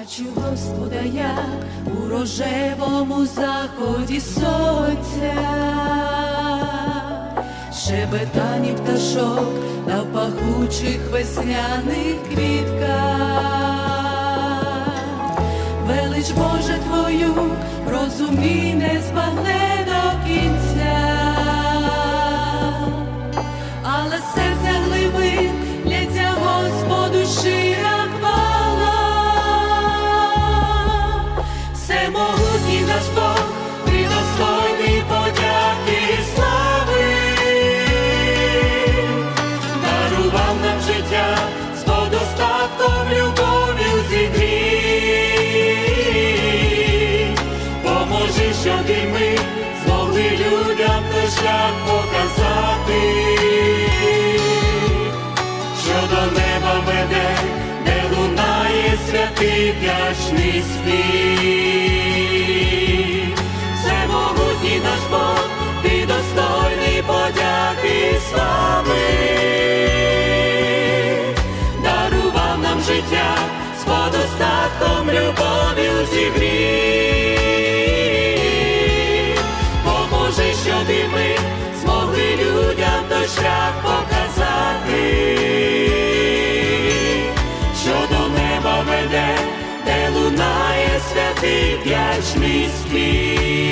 Бачу Господа я у рожевому заході сонця, шебетані пташок на пахучих весняних квітках. Велич Боже Твою, розумій, не збагне до кінця шлях показати, що до неба веде, де лунає святий вдячний спів. Всемогутній наш Бог, ти достойний подяки слави, дарував нам життя з подостатком любові зігрів. Вдячний спів.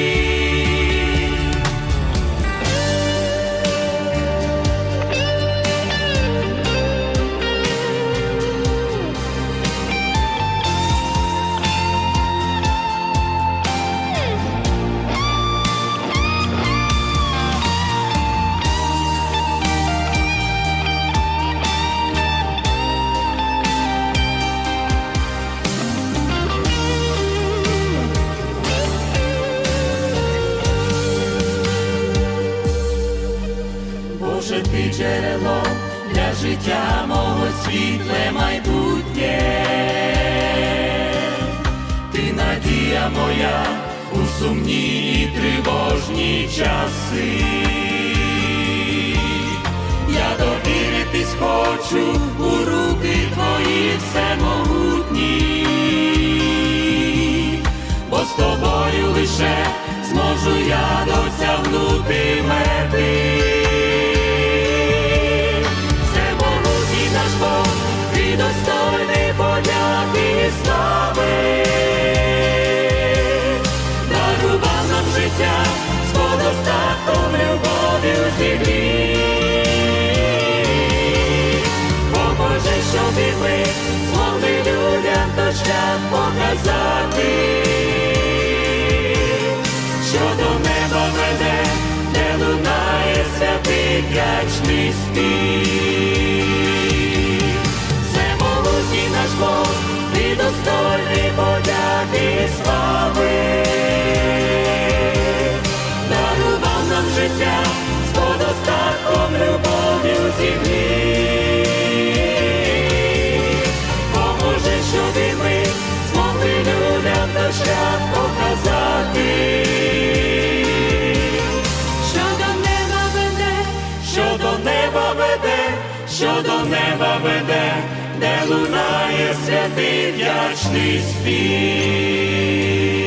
Боже, ти джерело для життя мого світле майбутнє, ти надія моя у сумні і тривожні часи. Я довіритись хочу людям показати, що до неба веде, де лунає святий вдячний спів. Що до неба веде, де лунає святий вдячний спів.